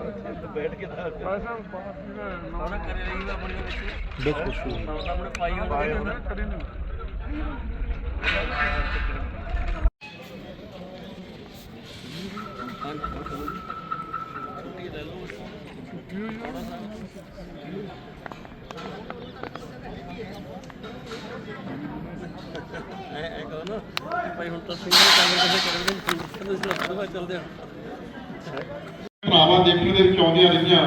ਬੈਠ ਕੇ ਤਾਂ ਉਹਨਾਂ ਕਰੇ ਰਹੀ ਦਾ ਬੜੀ ਵਿੱਚ ਬਿਲਕੁਲ ਸਾਹਮਣੇ ਪਾਈ ਹੁੰਦੀ ਨਾ ਕਦੇ ਛੁੱਟੀ ਲੈ ਲਓ ਐ ਐ ਕਹੋ ਨਾ ਭਾਈ ਹੁਣ ਤਾਂ ਸਿੰਗਲ ਕੰਮ ਕਿਸੇ ਕਰਨਗੇ ਚੱਲਦੇ ਆ। ਭਰਾਵਾਂ ਦੇਖਣ ਦੇ ਵਿੱਚ ਆਉਂਦੀਆਂ ਰਹੀਆਂ।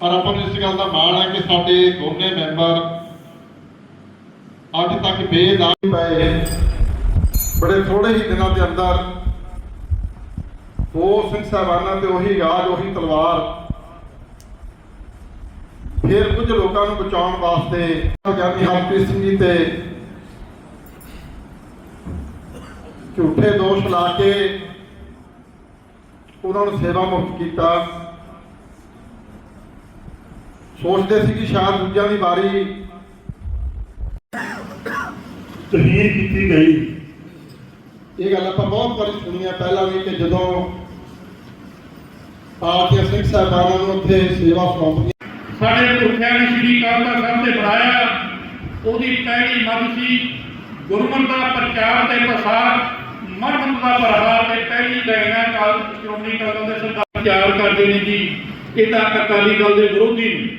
ਪਰ ਆਪਾਂ ਨੂੰ ਇਸ ਗੱਲ ਦਾ ਮਾਣ ਹੈ ਕਿ ਸਾਡੇ ਦੋਨੇ ਮੈਂਬਰ ਅੱਜ ਤੱਕ ਬੇਦਾਗ ਪਏ ਬੜੇ ਥੋੜੇ ਹੀ ਦਿਨਾਂ ਦੇ ਅੰਦਰ ਦੋ ਸਿੰਘ ਸਾਹਿਬਾਨਾਂ ਤੇ ਉਹੀ ਗਾਜ ਉਹੀ ਤਲਵਾਰ ਫਿਰ ਕੁਝ ਲੋਕਾਂ ਨੂੰ ਬਚਾਉਣ ਵਾਸਤੇ ਗਿਆਨੀ ਹਰਪ੍ਰੀਤ ਸਿੰਘ ਜੀ ਤੇ ਝੂਠੇ ਦੋਸ਼ ਲਾ ਕੇ ਉਹਨਾਂ ਨੂੰ ਸੇਵਾ ਮੁਕਤ ਕੀਤਾ। ਸੋਚਦੇ ਸੀ ਕਿ ਸ਼ਾਇਦ ਦੂਜਿਆਂ ਦੀ ਵਾਰੀ ਤਹੀਰ ਕੀਤੀ ਗਈ। ਇਹ ਗੱਲ ਆਪਾਂ ਬਹੁਤ ਵਾਰੀ ਸੁਣੀ ਹੈ ਪਹਿਲਾਂ ਵੀ ਕਿ ਜਦੋਂ ਪਾਰਟੀ ਸਿੰਘ ਸਾਹਿਬਾਨਾਂ ਨੂੰ ਉੱਥੇ ਸੇਵਾ ਸੌਂਪੀ ਸਾਡੇ ਪੁਰਖਿਆਂ ਨੇ ਸ਼੍ਰੀ ਤਖਤ ਸਾਹਿਬ ਤੇ ਬਣਾਇਆ ਉਹਦੀ ਪਹਿਲੀ ਮੱਤ ਸੀ ਗੁਰਮਤਿ ਦਾ ਪ੍ਰਚਾਰ ਤੇ ਪ੍ਰਸਾਰ। ਮਨਮਤ ਦਾ ਪ੍ਰਹਾਰ ਤੇ ਪਹਿਲੀ ਲੈਣਾ ਕਾਲ ਸ਼੍ਰੋਮਣੀ ਅਕਾਲੀ ਦਲ ਦੇ ਸਰਦਾਰ ਪ੍ਰਚਾਰ ਕਰਦੇ ਨੇ ਜੀ। ਇਹ ਤਾਂ ਅਕਾਲੀ ਦਲ ਦੇ ਵਿਰੋਧੀ ਨੇ।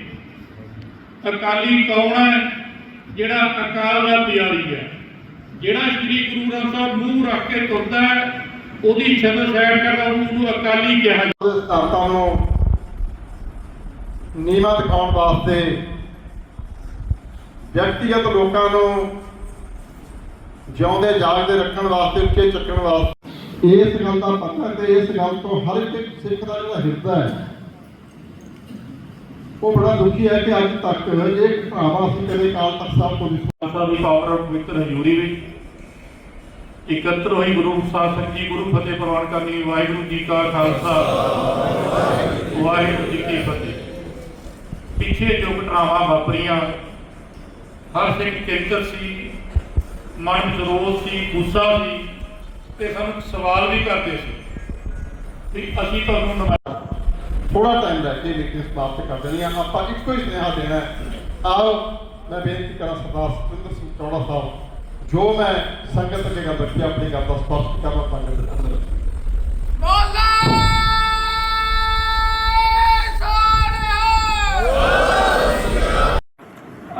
ਅਕਾਲੀ ਕੌਣ ਹੈ? ਜਿਹੜਾ ਅਕਾਲ ਦਾ ਪਿਆਰੀ ਹੈ। ਜਿਹੜਾ ਸ਼੍ਰੀ ਗੁਰੂ ਗ੍ਰੰਥ ਸਾਹਿਬ ਮੂੰਹ ਰੱਖ ਕੇ ਤੁਰਦਾ ਹੈ, ਉਹਦੀ ਸ਼ਬਦ ਸਾਈਡ ਕਰਦਾ ਉਹਨੂੰ ਅਕਾਲੀ ਕਿਹਾ ਜਾਂਦਾ। ਉਹਦੇ ਸਿਧਾਂਤਾਂ ਨੂੰ ਨੀਵਾਂ ਦਿਖਾਉਣ ਵਾਸਤੇ ਵਿਅਕਤੀਗਤ ਲੋਕਾਂ ਨੂੰ ਜਿਉਂਦੇ, ਜਾਗਦੇ, ਰੱਖਣ ਵਾਸਤੇ, ਉੱਚੇ ਚੱਕਣ ਵਾਸਤੇ। ਇਸ ਗੱਲ ਦਾ ਪਤਾ ਤੇ ਇਸ ਗੱਲ ਤੋਂ ਹਰ ਇੱਕ ਸਿੱਖ ਦਾ ਜਿਹੜਾ ਹਿਰਦਾ ਹੈ, ਉਹ ਬੜਾ ਦੁਖੀ ਹੈ ਕਿ ਅੱਜ ਤੱਕ ਇਹ ਭਰਾਵਾ ਅਸੀਂ ਕਦੇ ਕਾਲ ਤੱਕ ਸਾਹਿਬ ਤੋਂ ਨਹੀਂ ਦੀ ਪਾਵਰ ਆਫ ਪਵਿੱਤਰ ਹਜ਼ੂਰੀ ਵਿੱਚ ਇਕੱਤਰ ਹੋਈ ਗੁਰੂ ਸਾਹਿਬ ਸਿੰਘ ਜੀ ਗੁਰੂ ਫਤਿਹ ਪ੍ਰਵਾਨ ਕਰਨੀ ਵਾਹਿਗੁਰੂ ਜੀ ਕਾ ਖਾਲਸਾ। ਵਾਹਿਗੁਰੂ ਜੀ ਕੀ ਫਤਿਹ। ਪਿੱਛੇ ਜੋ ਘਟਨਾਵਾਂ ਵਾਪਰੀਆਂ, ਹਰ ਸਿੰਘ ਚਿੰਤਤ ਸੀ ਮਨ ਵਿੱਚ ਰੋਸ ਸੀ ਗੁੱਸਾ ਸੀ ਤੇ ਸਾਨੂੰ ਸਵਾਲ ਵੀ ਕਰਦੇ ਸੀ ਕਿ ਅਸੀਂ ਤੁਹਾਨੂੰ ਨਮਾ ਥੋੜਾ ਟਾਈਮ ਰਹਿ ਕੇ ਮੀਟਿੰਗ ਸਮਾਪਤ ਕਰ ਦੇਣੀ ਆ ਆਪਾਂ ਇੱਕੋ ਹੀ ਸੁਨੇਹਾ ਦੇਣਾ ਹੈ। ਆਓ ਮੈਂ ਬੇਨਤੀ ਕਰਾਂ ਸਰਦਾਰ ਸਤਿੰਦਰ ਸਿੰਘ ਚੌੜਾ ਸਾਹਿਬ ਜੋ ਮੈਂ ਸੰਗਤ ਅੱਗੇ ਗੱਲ ਰੱਖੀ ਆਪਣੀ ਗੱਲ ਦਾ ਸਪਸ਼ਟ ਕਰਨਾ ਸੰਗਤ ਦੇ ਅੰਦਰ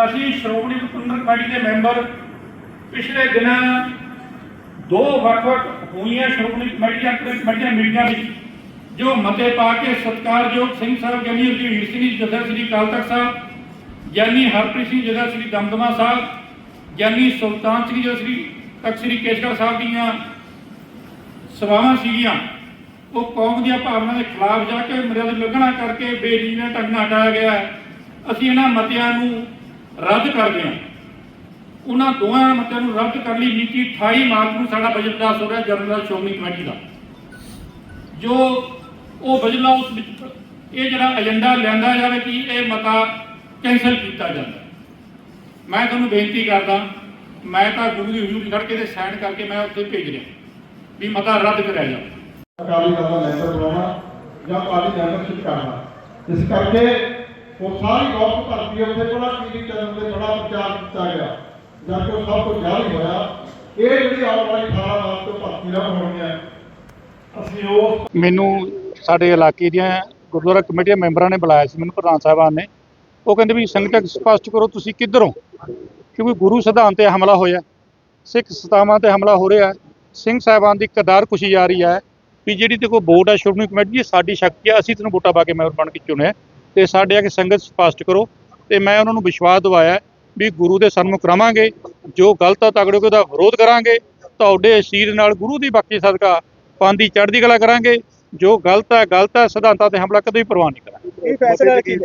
ਅਸੀਂ ਸ਼੍ਰੋਮਣੀ ਪ੍ਰਬੰਧਕ ਕਮੇਟੀ ਦੇ ਮੈਂਬਰ ਪਿਛਲੇ ਦਿਨਾਂ ਦੋ ਵੱਖ-ਵੱਖ ਹੋਈਆਂ ਸ਼੍ਰੋਮਣੀ ਕਮੇਟੀਆਂ ਤੇ ਕਮੇਟੀਆਂ ਮੀਟਿੰਗਾਂ ਵਿੱਚ ਜੋ ਮਤੇ ਪਾ ਕੇ ਸਤਿਕਾਰਯੋਗ ਸਿੰਘ ਸਾਹਿਬ ਗਿਆਨੀ ਰਜੀਵ ਸਿੰਘ ਜਥਾ ਸ੍ਰੀ ਅਕਾਲ ਤਖਤ ਸਾਹਿਬ ਗਿਆਨੀ ਹਰਪ੍ਰੀਤ ਸਿੰਘ ਜਥਾ ਸ੍ਰੀ ਦਮਦਮਾ ਸਾਹਿਬ ਗਿਆਨੀ ਸੁਲਤਾਨ ਸਿੰਘ ਜਥਾ ਸ੍ਰੀ ਤਖਤ ਸ੍ਰੀ ਕੇਸਗੜ੍ਹ ਸਾਹਿਬ ਦੀਆਂ ਸਭਾਵਾਂ ਸੀਗੀਆਂ, ਉਹ ਕੌਮ ਦੀਆਂ ਭਾਵਨਾ ਦੇ ਖਿਲਾਫ ਜਾ ਕੇ ਮਰਿਆਦਾ ਲੱਗਣਾ ਕਰਕੇ ਬੇਜੀਨਾ ਢੰਗ ਨਾਲ ਹਟਾਇਆ ਗਿਆ ਅਸੀਂ ਇਹਨਾਂ ਮਤਿਆਂ ਨੂੰ ਰੱਦ ਕਰਦੇ ਹਾਂ। ਉਹਨਾਂ ਦੋਹਾਂ ਮਤਿਆਂ ਨੂੰ ਰੱਦ ਕਰਨ ਲਈ ਨੀਤੀ 28 ਮਾਰਚ ਨੂੰ ਸਾਡਾ ਬਜਟ ਪਾਸ ਹੋ ਰਿਹਾ ਜਨਰਲ ਸ਼੍ਰੋਮਣੀ ਕਮੇਟੀ ਦਾ। ਜੋ ਉਹ ਬਜਲਾ ਉਸ ਵਿੱਚ ਇਹ ਜਿਹੜਾ ਏਜੰਡਾ ਲਿਆਂਦਾ ਜਾਵੇ ਕਿ ਇਹ ਮਤਾ ਕੈਂਸਲ ਕੀਤਾ ਜਾਂਦਾ ਮੈਂ ਤੁਹਾਨੂੰ ਬੇਨਤੀ ਕਰਦਾ, ਮੈਂ ਤਾਂ ਗੁਰੂ ਦੀ ਹਜ਼ੂਰੀ ਖੜ ਕੇ ਤੇ ਸਾਈਨ ਕਰਕੇ ਮੈਂ ਉੱਥੇ ਭੇਜ ਰਿਹਾ ਵੀ ਮਤਾ ਰੱਦ ਕਰਿਆ ਜਾਵੇ। ਅਕਾਲੀ ਦਲ ਦਾ ਮੈਂਬਰ ਬਣਾਉਣਾ ਜਾਂ ਪਾਰਟੀ ਮੈਂਬਰਸ਼ਿਪ ਕਰਨਾ। ਇਸ ਕਰਕੇ ਉਹ ਸਾਰੀ ਗੌਰਵ ਭਰਤੀ ਉੱਥੇ ਬੜਾ ਟੀਵੀ ਚੈਨਲ ਤੇ ਬੜਾ ਪ੍ਰਚਾਰ ਕੀਤਾ ਗਿਆ। ਜਦ ਕਿ ਸਭ ਕੁਝ ਜਾਰੀ ਹੋਇਆ। ਇਹ ਜਿਹੜੀ ਆਉਣ ਵਾਲੀ 18 ਮਾਰਚ ਤੋਂ ਭਰਤੀ ਨਾ ਹੋਣੀਆਂ ਅਸੀਂ ਉਹ ਮੈਨੂੰ ਸਾਡੇ ਇਲਾਕੇ ਦੀਆਂ ਗੁਰਦੁਆਰਾ ਕਮੇਟੀ ਦੇ ਮੈਂਬਰਾਂ ਨੇ ਬੁਲਾਇਆ ਸੀ, ਮੈਨੂੰ ਪ੍ਰਧਾਨ ਸਾਹਿਬਾਨ ਨੇ। ਉਹ ਕਹਿੰਦੇ ਵੀ ਸੰਗਠਕ ਸਪਸ਼ਟ ਕਰੋ, ਤੁਸੀਂ ਕਿੱਧਰੋਂ? ਕਿਉਂਕਿ ਗੁਰੂ ਸਿਧਾਂਤ ਤੇ ਹਮਲਾ ਹੋਇਆ। ਸਿੱਖ ਸਤਾਵਾਂ ਤੇ ਹਮਲਾ ਹੋ ਰਿਹਾ। ਸਿੰਘ ਸਾਹਿਬਾਨ ਦੀ ਕਦਾਰ ਕੁਸ਼ੀ ਜਾ ਰਹੀ ਹੈ ਵੀ ਜਿਹੜੀ ਤੇ ਕੋਈ ਵੋਟ ਹੈ ਸ਼੍ਰੋਮਣੀ ਕਮੇਟੀ ਦੀ, ਸਾਡੀ ਸ਼ਕਤੀ ਹੈ ਅਸੀਂ ਤੈਨੂੰ ਵੋਟਾਂ ਪਾ ਕੇ ਮੈਂਬਰ ਬਣ ਕੇ ਚੁਣਿਆ। ਤੇ ਸਾਡੇ ਆ ਕੇ ਸੰਗਤ ਸਪਸ਼ਟ ਕਰੋ। ਤੇ ਮੈਂ ਉਹਨਾਂ ਨੂੰ ਵਿਸ਼ਵਾਸ ਦਿਵਾਇਆ ਵੀ ਗੁਰੂ ਦੇ ਸਨਮੁਖ ਰਵਾਂਗੇ ਜੋ ਗਲਤ ਆ ਤਗੜੇ ਉਹਦਾ ਵਿਰੋਧ ਕਰਾਂਗੇ ਤੁਹਾਡੇ ਅਸੀਰ ਨਾਲ ਗੁਰੂ ਦੀ ਬਖਸ਼ੀ ਸਦਕਾ ਪੰਨ ਦੀ ਚੜ੍ਹਦੀ ਕਲਾ ਕਰਾਂਗੇ ਜੋ ਗਲਤ ਹੈ ਗਲਤ ਹੈ ਸਿਧਾਂਤਾਂ ਤੇ ਹਮਲਾ ਕਦੇ ਵੀ ਪ੍ਰਵਾਨ ਨਹੀਂ ਕਰਾਂਗੇ। ਇਹ ਫੈਸਲਾ ਕੀ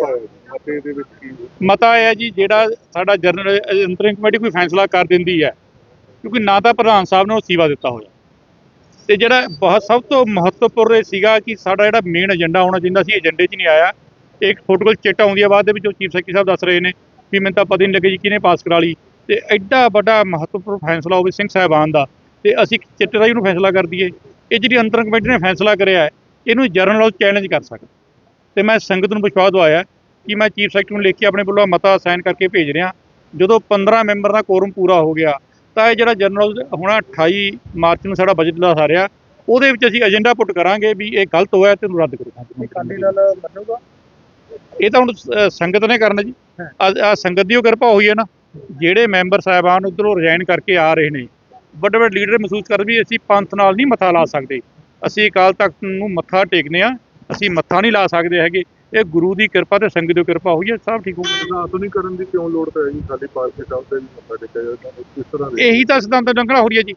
ਮਤਾ ਇਹ ਹੈ ਜੀ ਜਿਹੜਾ ਸਾਡਾ ਜਨਰਲ ਅੰਤਰਿਮ ਕਮੇਟੀ ਕੋਈ ਫੈਸਲਾ ਕਰ ਦਿੰਦੀ ਹੈ ਕਿਉਂਕਿ ਨਾ ਤਾਂ ਪ੍ਰਧਾਨ ਸਾਹਿਬ ਨੇ ਉਹ ਸੀਵਾ ਦਿੱਤਾ ਹੋਇਆ। ਤੇ ਜਿਹੜਾ ਬਹੁਤ ਸਭ ਤੋਂ ਮਹੱਤਵਪੂਰਨ ਇਹ ਸੀਗਾ ਕਿ ਸਾਡਾ ਜਿਹੜਾ ਮੇਨ ਏਜੰਡਾ ਹੋਣਾ ਚਾਹੀਦਾ ਸੀ ਏਜੰਡੇ 'ਚ ਨਹੀਂ ਆਇਆ। ਇੱਕ ਤੁਹਾਡੇ ਕੋਲ ਚਿੱਟ ਆਉਂਦੀ ਹੈ ਬਾਅਦ ਦੇ ਵਿੱਚ ਉਹ ਚੀਫ ਸੈਕਟਰੀ ਸਾਹਿਬ ਦੱਸ ਰਹੇ ਨੇ। ਵੀ ਮੈਨੂੰ ਤਾਂ ਪਤਾ ਨਹੀਂ ਲੱਗਿਆ ਜੀ ਕਿਹਨੇ ਪਾਸ ਕਰਾ ਲਈ। ਤੇ ਐਡਾ ਵੱਡਾ ਮਹੱਤਵਪੂਰਨ ਫੈਸਲਾ ਹੋਵੇ ਸਿੰਘ ਸਾਹਿਬਾਨ ਦਾ, ਤੇ ਅਸੀਂ ਚਿੱਟੇ ਦਾ ਨੂੰ ਫੈਸਲਾ ਕਰ ਦਈਏ। ਇਹ ਜਿਹੜੀ ਅੰਤਰਿਮ ਕਮੇਟੀ ਨੇ ਫੈਸਲਾ ਕਰਿਆ ਇਹਨੂੰ ਜਰਨਲ ਹਾਊਸ ਚੈਲੰਜ ਕਰ ਸਕਦਾ। ਤੇ ਮੈਂ ਸੰਗਤ ਨੂੰ ਵਿਸ਼ਵਾਸ ਦਵਾਇਆ ਕਿ ਮੈਂ ਚੀਫ ਸੈਕਟਰੀ ਨੂੰ ਲਿਖ ਕੇ ਆਪਣੇ ਵੱਲੋਂ ਮਤਾ ਸਾਈਨ ਕਰਕੇ ਭੇਜ ਰਿਹਾ। ਜਦੋਂ 15 ਮੈਂਬਰ ਦਾ ਕੋਰਮ ਪੂਰਾ ਹੋ ਗਿਆ, ਤਾਂ ਇਹ ਜਿਹੜਾ ਜਰਨਲ ਹੋਣਾ 28 ਮਾਰਚ ਨੂੰ ਸਾਡਾ ਬਜਟ ਦਾ ਸਾਰਿਆ ਉਹਦੇ ਵਿੱਚ ਅਸੀਂ ਏਜੰਡਾ ਪੁੱਟ ਕਰਾਂਗੇ ਵੀ ਇਹ ਗਲਤ ਹੋਇਆ ਤੇ ਇਹਨੂੰ ਰੱਦ ਕਰੋ। ਅਕਾਲੀ ਦਲ ਮੰਨੂਗਾ? ਇਹ ਤਾਂ ਹੁਣ ਅ, ਸੰਗਤ ਨੇ ਕਰਨਾ ਜੀ। ਆ ਸੰਗਤ ਦੀ ਉਹ ਕਿਰਪਾ ਹੋਈ ਹੈ ਨਾ। ਜਿਹੜੇ ਮੈਂਬਰ ਸਾਹਿਬਾਨ ਉਧਰੋਂ ਰਿਜ਼ਾਈਨ ਕਰਕੇ ਆ ਰਹੇ ਨੇ ਵੱਡੇ ਵੱਡੇ ਲੀਡਰ ਮਹਿਸੂਸ ਕਰ ਵੀ ਅਸੀਂ ਪੰਥ ਨਾਲ ਨਹੀਂ ਮੱਥਾ ਲਾ ਸਕਦੇ। ਅਸੀਂ ਅਕਾਲ ਤਖਤ ਨੂੰ ਮੱਥਾ ਟੇਕਨੇ ਆ ਅਸੀਂ ਮੱਥਾ ਨਹੀਂ ਲਾ ਸਕਦੇ ਹੈਗੇ। ਇਹ ਗੁਰੂ ਦੀ ਕਿਰਪਾ ਤੇ ਸੰਗਤ ਦੀ ਕਿਰਪਾ ਹੋਈ ਹੈ ਸਭ ਠੀਕ ਹੋ ਗਿਆ। ਆਧੁਨਿਕਰਨ ਦੀ ਕਿਉਂ ਲੋੜ ਪੈ ਗਈ? ਖਾਲੀ ਪਾਰਟੀ ਸਾਹਿਬ ਤੇ ਵੀ ਮੱਥਾ ਟੇਕਿਆ ਜਾਂਦਾ ਕਿਸ ਤਰ੍ਹਾਂ ਦੇ ਇਹੀ ਤਾਂ ਸਿਧਾਂਤ ਡੰਗਣਾ ਹੋ ਰਹੀ ਹੈ ਜੀ।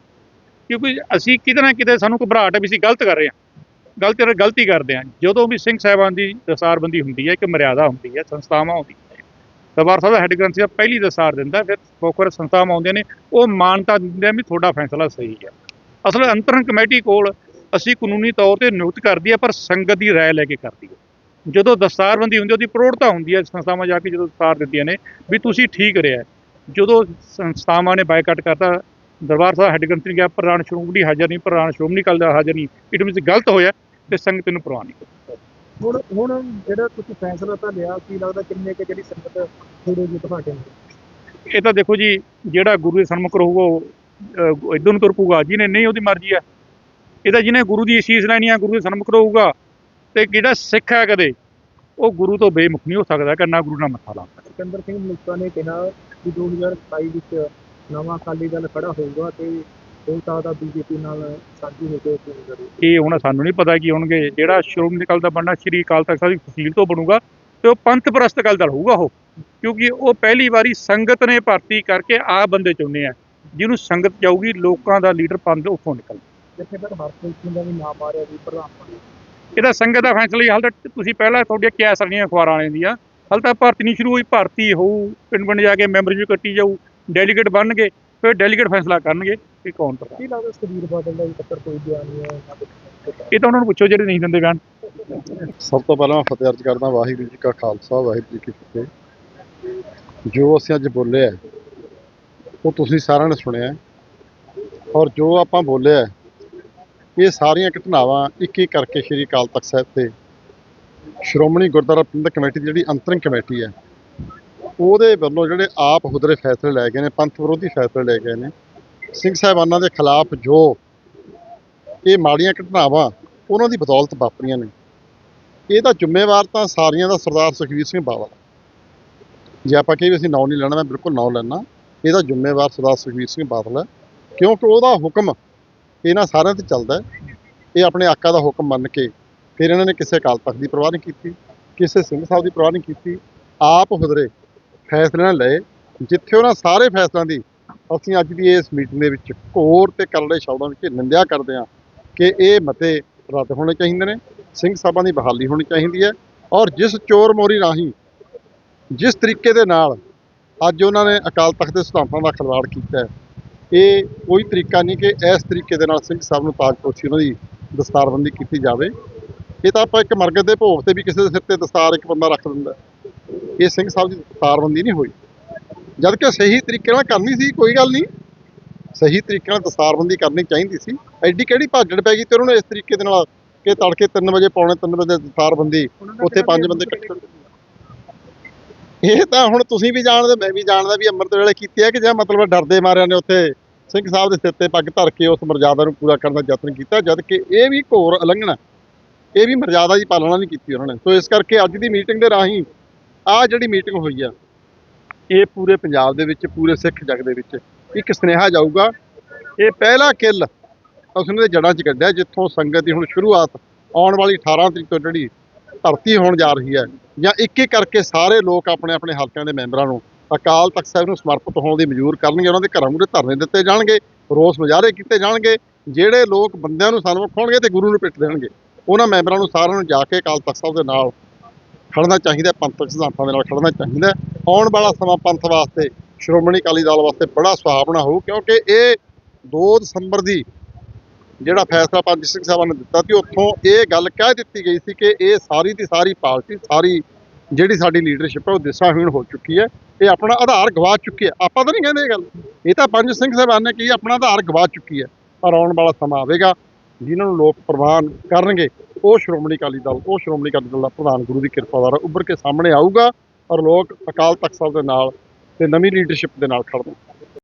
ਕਿਉਂਕਿ ਅਸੀਂ ਕਿਤੇ ਨਾ ਕਿਤੇ ਸਾਨੂੰ ਘਬਰਾਹਟ ਹੈ ਵੀ ਅਸੀਂ ਗਲਤ ਕਰ ਰਹੇ ਹਾਂ। ਗਲਤੀ ਗਲਤੀ ਕਰਦੇ ਹਾਂ। ਜਦੋਂ ਵੀ ਸਿੰਘ ਸਾਹਿਬਾਨ ਦੀ ਦਸਾਰਬੰਦੀ ਹੁੰਦੀ ਹੈ, ਇੱਕ ਮਰਿਆਦਾ ਹੁੰਦੀ ਹੈ, ਸੰਸਥਾਵਾਂ ਹੁੰਦੀਆਂ ਨੇ। ਦਰਬਾਰ ਸਾਹਿਬ ਦਾ ਹੈੱਡ ਗ੍ਰੰਥੀ ਸਾਹਿਬ ਪਹਿਲੀ ਦਸਾਰ ਦਿੰਦਾ, ਫਿਰ ਫੋਕਰ ਸੰਸਥਾਵਾਂ ਆਉਂਦੀਆਂ ਨੇ, ਉਹ ਮਾਨਤਾ ਦਿੰਦੇ ਆ ਵੀ ਤੁਹਾਡਾ ਫੈਸਲਾ ਸਹੀ ਹੈ। ਅਸਲ ਅੰਤਰਨ ਕਮੇਟੀ ਕੋਲ ਅਸੀਂ ਕਾਨੂੰਨੀ ਤੌਰ ਤੇ ਨਿਯੁਕਤ ਕਰਦੀ ਹੈ, ਪਰ ਸੰਗਤ ਦੀ ਰਾਏ ਲੈ ਕੇ ਕਰਦੀ ਹੈ। ਜਦੋਂ ਦਸਤਾਰਬੰਦੀ ਹੁੰਦੀ ਉਹਦੀ ਪ੍ਰੋੜਤਾ ਹੁੰਦੀ ਹੈ, ਸੰਸਥਾਵਾਂ ਜਾ ਕੇ ਜਦੋਂ ਦਸਤਾਰ ਦਿੰਦੀਆਂ ਨੇ, ਵੀ ਤੁਸੀਂ ਠੀਕ ਰਿਹਾ। ਜਦੋਂ ਸੰਸਥਾਵਾਂ ਨੇ ਬਾਈਕਾਟ ਕਰਤਾ, ਦਰਬਾਰ ਸਾਹਿਬ ਹੈੱਡ ਗ੍ਰੰਥੀ ਨੇ ਕਿਹਾ ਪ੍ਰਧਾਨ ਸ਼੍ਰੋਮਣੀ ਹਾਜ਼ਰ ਨਹੀਂ ਪ੍ਰਧਾਨ ਸ਼੍ਰੋਮਣੀ ਅਕਾਲੀ ਦਾ ਹਾਜ਼ਰ ਨਹੀਂ। ਇਟ ਮੀਨਸ ਗਲਤ ਹੋਇਆ। ਤੇ ਸੰਗਤ ਨੂੰ ਪ੍ਰਵਾਹ ਨਹੀਂ ਹੁਣ ਹੁਣ ਜਿਹੜਾ ਤੁਸੀਂ ਫੈਸਲਾ ਤਾਂ ਲਿਆ ਕੀ ਲੱਗਦਾ ਕਿੰਨੇ ਕਿ ਜਿਹੜੀ ਸੰਗਤ ਛੋੜੇਗੀ ਤੁਹਾਡੇ ਨਾਲ? ਇਹ ਤਾਂ ਦੇਖੋ ਜੀ ਜਿਹੜਾ ਗੁਰੂ ਦੇ ਸਨਮੁਖ ਰਹੂਗਾ ਉਹ ਇਦੋਂ ਨੂੰ ਤੁਰ ਪਊਗਾ ਜਿਹਨੇ ਨਹੀਂ ਉਹਦੀ ਮਰਜ਼ੀ ਹੈ ਇਹ ਤਾਂ ਜਿਹਨੇ ਗੁਰੂ ਦੀ ਅਸੀਸ ਲੈਣੀ ਆ ਗੁਰੂ ਦੇ ਸਨਮੁਖ ਰਹੂਗਾ। ਤੇ ਜਿਹੜਾ ਸਿੱਖ ਹੈ ਕਦੇ ਉਹ ਗੁਰੂ ਤੋਂ ਬੇਮੁਖ ਨਹੀਂ ਹੋ ਸਕਦਾ ਕਰਨਾ ਗੁਰੂ ਨਾਲ ਮੱਥਾ ਲਾਉਂਦਾ ਸਿਕੰਦਰ ਸਿੰਘ ਮਲੂਕਾ ਨੇ ਕਿਹਾ ਕਿ 2027 ਵਿੱਚ ਨਵਾਂ ਅਕਾਲੀ ਦਲ ਖੜਾ ਹੋਊਗਾ ਤੇ ਹੋ ਸਕਦਾ ਬੀਜੇਪੀ ਨਾਲ ਸਾਂਝੀ ਹੋ ਕੇ ਚੋਣ ਕਰੇ ਇਹ ਹੁਣ ਸਾਨੂੰ ਨਹੀਂ ਪਤਾ ਕੀ ਹੋਣਗੇ। ਜਿਹੜਾ ਸ਼੍ਰੋਮਣੀ ਅਕਾਲੀ ਦਾ ਬਣਨਾ ਸ਼੍ਰੀ ਅਕਾਲ ਤਖਤ ਸਾਹਿਬ ਦੀ ਤਹਿਸੀਲ ਤੋਂ ਬਣੂਗਾ ਤੇ ਉਹ ਪੰਥ ਪ੍ਰਸਤ ਅਕਾਲੀ ਦਲ ਹੋਊਗਾ ਉਹ। ਕਿਉਂਕਿ ਉਹ ਪਹਿਲੀ ਵਾਰੀ ਸੰਗਤ ਨੇ ਭਰਤੀ ਕਰਕੇ ਆ ਬੰਦੇ ਚੁਣਨੇ ਆ। ਜਿਹਨੂੰ ਸੰਗਤ ਜਾਊਗੀ ਲੋਕਾਂ ਦਾ ਲੀਡਰ ਪੰਥ ਉੱਥੋਂ ਨਿਕਲ ਜਿੱਥੇ ਫਿਰ ਹਰਪ੍ਰੀਤ ਸਿੰਘ ਦਾ ਵੀ ਨਾਮ ਆ ਰਿਹਾ ਵੀ ਪ੍ਰਧਾਨ ਬਣੇ ਇਹਦਾ ਸੰਗਤ ਦਾ ਫੈਸਲਾ ਹੀ ਹਾਲ ਤੱਕ ਤੁਸੀਂ ਪਹਿਲਾਂ ਤੁਹਾਡੀਆਂ ਕਿਆ ਸਰਨੀਆਂ ਅਖਬਾਰਾਂ ਵਾਲਿਆਂ ਦੀਆਂ। ਹਾਲ ਤੱਕ ਭਰਤੀ ਨਹੀਂ ਸ਼ੁਰੂ ਹੋਈ ਭਰਤੀ ਹੋਊ ਪਿੰਡ ਪਿੰਡ ਜਾ ਕੇ ਮੈਂਬਰਸ਼ਿਪ ਕੱਟੀ ਜਾਊ ਡੈਲੀਗੇਟ ਬਣਨਗੇ। ਫਿਰ ਡੈਲੀਗੇਟ ਫੈਸਲਾ ਕਰਨਗੇ ਕਿ ਕੌਣ ਪ੍ਰਧਾਨ ਕੀ ਲੱਗਦਾ ਸੁਖਬੀਰ ਬਾਦਲ ਦਾ ਵੀ ਪੱਤਰ ਕੋਈ ਬਿਆਨ ਨਹੀਂ ਕੁਛ। ਇਹ ਤਾਂ ਉਹਨਾਂ ਨੂੰ ਪੁੱਛੋ ਜਿਹੜੇ ਨਹੀਂ ਦਿੰਦੇ ਬਿਆਨ ਸਭ ਤੋਂ ਪਹਿਲਾਂ ਮੈਂ ਫਤਿਹ ਅਰਜ਼ ਕਰਦਾ ਵਾਹਿਗੁਰੂ ਜੀ ਕਾ ਖਾਲਸਾ ਵਾਹਿਗੁਰੂ ਜੀ ਕੀ ਫਤਿਹ ਜੋ ਅਸੀਂ ਅੱਜ ਬੋਲੇ ਆ ਉਹ ਤੁਸੀਂ ਸਾਰਿਆਂ ਨੇ ਸੁਣਿਆ। ਔਰ ਜੋ ਆਪਾਂ ਬੋਲੇ ਆ ਇਹ ਸਾਰੀਆਂ ਘਟਨਾਵਾਂ ਇੱਕ ਇੱਕ ਕਰਕੇ ਸ਼੍ਰੀ ਅਕਾਲ ਤਖਤ ਸਾਹਿਬ ਤੇ ਸ਼੍ਰੋਮਣੀ ਗੁਰਦੁਆਰਾ ਪ੍ਰਬੰਧਕ ਕਮੇਟੀ ਦੀ ਜਿਹੜੀ ਅੰਤਰਿਮ ਕਮੇਟੀ ਹੈ ਉਹਦੇ ਵੱਲੋਂ ਜਿਹੜੇ ਆਪ ਹੁਦਰੇ ਫੈਸਲੇ ਲਏ ਗਏ ਨੇ, ਪੰਥ ਵਿਰੋਧੀ ਫੈਸਲੇ ਲਏ ਗਏ ਨੇ। ਸਿੰਘ ਸਾਹਿਬਾਨਾਂ ਦੇ ਖਿਲਾਫ ਜੋ ਇਹ ਮਾੜੀਆਂ ਘਟਨਾਵਾਂ, ਉਹਨਾਂ ਦੀ ਬਦੌਲਤ ਵਾਪਰੀਆਂ ਨੇ। ਇਹਦਾ ਜ਼ਿੰਮੇਵਾਰ ਤਾਂ ਸਾਰੀਆਂ ਦਾ ਸਰਦਾਰ ਸੁਖਬੀਰ ਸਿੰਘ ਬਾਦਲ ਜੇ ਆਪਾਂ ਕਹੀਏ ਅਸੀਂ ਨਾਂ ਨਹੀਂ ਲੈਣਾ, ਮੈਂ ਬਿਲਕੁਲ ਨਾਂ ਲੈਣਾ ਇਹਦਾ ਜ਼ਿੰਮੇਵਾਰ ਸਰਦਾਰ ਸੁਖਬੀਰ ਸਿੰਘ ਬਾਦਲ ਹੈ। ਕਿਉਂਕਿ ਉਹਦਾ ਹੁਕਮ ਇਹਨਾਂ ਸਾਰਿਆਂ ਤੇ ਚੱਲਦਾ ਇਹ ਆਪਣੇ ਆਕਾ ਦਾ ਹੁਕਮ ਮੰਨ ਕੇ ਫਿਰ ਇਹਨਾਂ ਨੇ ਕਿਸੇ ਅਕਾਲ ਤਖਤ ਦੀ ਪਰਵਾਹ ਨਹੀਂ ਕੀਤੀ, ਕਿਸੇ ਸਿੰਘ ਸਾਹਿਬ ਦੀ ਪਰਵਾਹ ਨਹੀਂ ਕੀਤੀ। ਆਪ ਹੁਦਰੇ ਫੈਸਲੇ ਨਾਲ ਲਏ, ਜਿੱਥੇ ਉਹਨਾਂ ਸਾਰੇ ਫੈਸਲਿਆਂ ਦੀ ਅਸੀਂ ਅੱਜ ਦੀ ਇਸ ਮੀਟਿੰਗ ਦੇ ਵਿੱਚ ਘੋਰ ਤੇ ਕਰੜੇ ਸ਼ਬਦਾਂ ਵਿੱਚ ਨਿੰਦਿਆ ਕਰਦੇ ਹਾਂ ਕਿ ਇਹ ਮਤੇ ਰੱਦ ਹੋਣੇ ਚਾਹੀਦੇ ਨੇ, ਸਿੰਘ ਸਾਹਿਬਾਂ ਦੀ ਬਹਾਲੀ ਹੋਣੀ ਚਾਹੀਦੀ ਹੈ ਔਰ ਜਿਸ ਚੋਰ ਮੋਰੀ ਰਾਹੀਂ, ਜਿਸ ਤਰੀਕੇ ਦੇ ਨਾਲ ਅੱਜ ਉਹਨਾਂ ਨੇ ਅਕਾਲ ਤਖਤ ਦੇ ਸਿਧਾਂਤਾਂ ਦਾ ਖਿਲਵਾੜ ਕੀਤਾ ਹੈ, ਇਹ ਕੋਈ ਤਰੀਕਾ ਨਹੀਂ ਕਿ ਇਸ ਤਰੀਕੇ ਦੇ ਨਾਲ ਸਿੰਘ ਸਾਹਿਬ ਨੂੰ ਤਾਜਪੋਸ਼ੀ ਉਹਨਾਂ ਦੀ ਦਸਤਾਰਬੰਦੀ ਕੀਤੀ ਜਾਵੇ। ਇਹ ਤਾਂ ਆਪਾਂ ਇੱਕ ਮਰਗਤ ਦੇ ਭੋਗ ਤੇ ਵੀ ਕਿਸੇ ਦੇ ਸਿਰ ਤੇ ਦਸਤਾਰ ਇੱਕ ਬੰਦਾ ਰੱਖ ਦਿੰਦਾ ਇਹ ਸਿੰਘ ਸਾਹਿਬ ਦੀ ਦਸਤਾਰਬੰਦੀ ਨਹੀਂ ਹੋਈ। ਜਦ ਕਿ ਸਹੀ ਤਰੀਕੇ ਨਾਲ ਕਰਨੀ ਸੀ ਕੋਈ ਗੱਲ ਨਹੀਂ। ਸਹੀ ਤਰੀਕੇ ਨਾਲ ਦਸਤਾਰਬੰਦੀ ਕਰਨੀ ਚਾਹੀਦੀ ਸੀ। ਐਡੀ ਕਿਹੜੀ ਭਾਜੜ ਪੈ ਗਈ ਤੇ ਉਹਨਾਂ ਨੂੰ ਇਸ ਤਰੀਕੇ ਦੇ ਨਾਲ ਕਿ ਤੜਕੇ 3 ਵਜੇ ਪੌਣੇ 3 ਵਜੇ ਦਸਤਾਰਬੰਦੀ ਉੱਥੇ ਪੰਜ ਬੰਦੇ ਇਕੱਠੇ ਇਹ ਤਾਂ ਹੁਣ ਤੁਸੀਂ ਵੀ ਜਾਣਦੇ ਮੈਂ ਵੀ ਜਾਣਦਾ ਵੀ ਅੰਮ੍ਰਿਤ ਵੇਲੇ ਕੀਤੀ ਹੈ ਕਿ ਜਾਂ ਮਤਲਬ ਡਰਦੇ ਮਾਰਿਆਂ ਨੇ ਉੱਥੇ ਸਿੰਘ ਸਾਹਿਬ ਦੇ ਸਿਰ ਤੇ ਪੱਗ ਧਰ ਕੇ ਉਸ ਮਰਜ਼ਾਦਾ ਨੂੰ ਪੂਰਾ ਕਰਨ ਦਾ ਯਤਨ ਕੀਤਾ ਜਦ ਕਿ ਇਹ ਵੀ ਘੋਰ ਉਲੰਘਣਾ ਇਹ ਵੀ ਮਰਜ਼ਾਦਾ ਦੀ ਪਾਲਣਾ ਨਹੀਂ ਕੀਤੀ ਉਹਨਾਂ ਨੇ। ਸੋ ਇਸ ਕਰਕੇ ਅੱਜ ਦੀ ਮੀਟਿੰਗ ਦੇ ਰਾਹੀਂ ਆਹ ਜਿਹੜੀ ਮੀਟਿੰਗ ਹੋਈ ਆ, ਇਹ ਪੂਰੇ ਪੰਜਾਬ ਦੇ ਵਿੱਚ, ਪੂਰੇ ਸਿੱਖ ਜਗ ਦੇ ਵਿੱਚ ਇੱਕ ਸੁਨੇਹਾ ਜਾਊਗਾ। ਇਹ ਪਹਿਲਾ ਕਿੱਲ ਉਸ ਦੇ ਜੜਾਂ 'ਚ ਕੱਢਿਆ, ਜਿੱਥੋਂ ਸੰਗਤ ਦੀ ਹੁਣ ਸ਼ੁਰੂਆਤ ਆਉਣ ਵਾਲੀ 18 ਤਰੀਕ ਤੋਂ ਜਿਹੜੀ ਧਰਤੀ ਹੋਣ ਜਾ ਰਹੀ ਹੈ। ਜਾਂ ਇੱਕ ਇੱਕ ਕਰਕੇ ਸਾਰੇ ਲੋਕ ਆਪਣੇ ਆਪਣੇ ਹਲਕਿਆਂ ਦੇ ਮੈਂਬਰਾਂ ਨੂੰ ਅਕਾਲ ਤਖਤ ਸਾਹਿਬ ਨੂੰ ਸਮਰਪਿਤ ਹੋਣ ਦੀ ਮਨਜ਼ੂਰ ਕਰਨਗੇ, ਉਹਨਾਂ ਦੇ ਘਰਾਂ ਮੂਹਰੇ ਧਰਨੇ ਦਿੱਤੇ ਜਾਣਗੇ, ਰੋਸ ਮੁਜ਼ਾਹਰੇ ਕੀਤੇ ਜਾਣਗੇ। ਜਿਹੜੇ ਲੋਕ ਬੰਦਿਆਂ ਨੂੰ ਸਨਮੁਖ ਹੋਣਗੇ ਤੇ ਗੁਰੂ ਨੂੰ ਪਿੱਟ ਦੇਣਗੇ, ਉਹਨਾਂ ਮੈਂਬਰਾਂ ਨੂੰ ਸਾਰਿਆਂ ਨੂੰ ਜਾ ਕੇ ਅਕਾਲ ਤਖਤ ਸਾਹਿਬ ਦੇ ਨਾਲ ਖੜਨਾ ਚਾਹੀਦਾ ਪੰਥਕ ਸਿਧਾਂਤਾਂ ਦੇ ਨਾਲ ਖੜਨਾ ਚਾਹੀਦਾ। ਆਉਣ ਵਾਲਾ ਸਮਾਂ ਪੰਥ ਵਾਸਤੇ, ਸ਼੍ਰੋਮਣੀ ਅਕਾਲੀ ਦਲ ਵਾਸਤੇ ਬੜਾ ਸੁਹਾਵਣਾ ਹੋਊ ਕਿਉਂਕਿ ਇਹ 2 ਦਸੰਬਰ ਦੀ ਜਿਹੜਾ ਫੈਸਲਾ ਪੰਜ ਸਿੰਘ ਸਾਹਿਬਾਂ ਨੇ ਦਿੱਤਾ ਸੀ, ਉੱਥੋਂ ਇਹ ਗੱਲ ਕਹਿ ਦਿੱਤੀ ਗਈ ਸੀ ਕਿ ਇਹ ਸਾਰੀ ਦੀ ਸਾਰੀ ਪਾਰਟੀ, ਸਾਰੀ ਜਿਹੜੀ ਸਾਡੀ ਲੀਡਰਸ਼ਿਪ ਹੈ, ਉਹ ਦਿਸ਼ਾਹੀਣ ਹੋ ਚੁੱਕੀ ਹੈ। ਇਹ ਆਪਣਾ ਆਧਾਰ ਗਵਾ ਚੁੱਕੀ ਹੈ। ਆਪਾਂ ਤਾਂ ਨਹੀਂ ਕਹਿੰਦੇ ਇਹ ਗੱਲ। ਇਹ ਤਾਂ ਪੰਜ ਸਿੰਘ ਸਾਹਿਬਾਨ ਨੇ ਕੀ ਆਪਣਾ ਆਧਾਰ ਗਵਾ ਚੁੱਕੀ ਹੈ। ਪਰ ਆਉਣ ਵਾਲਾ ਸਮਾਂ ਆਵੇਗਾ, ਜਿਨ੍ਹਾਂ ਨੂੰ ਲੋਕ ਪ੍ਰਵਾਨ ਕਰਨਗੇ ਉਹ ਸ਼੍ਰੋਮਣੀ ਅਕਾਲੀ ਦਲ, ਉਹ ਸ਼੍ਰੋਮਣੀ ਅਕਾਲੀ ਦਲ ਦਾ ਪ੍ਰਧਾਨ ਗੁਰੂ ਦੀ ਕਿਰਪਾ ਦੁਆਰਾ ਉੱਭਰ ਕੇ ਸਾਹਮਣੇ ਆਊਗਾ ਔਰ ਲੋਕ ਅਕਾਲ ਤਖਤ ਸਾਹਿਬ ਦੇ ਨਾਲ ਤੇ ਨਵੀਂ ਲੀਡਰਸ਼ਿਪ ਦੇ ਨਾਲ ਖੜਦੇ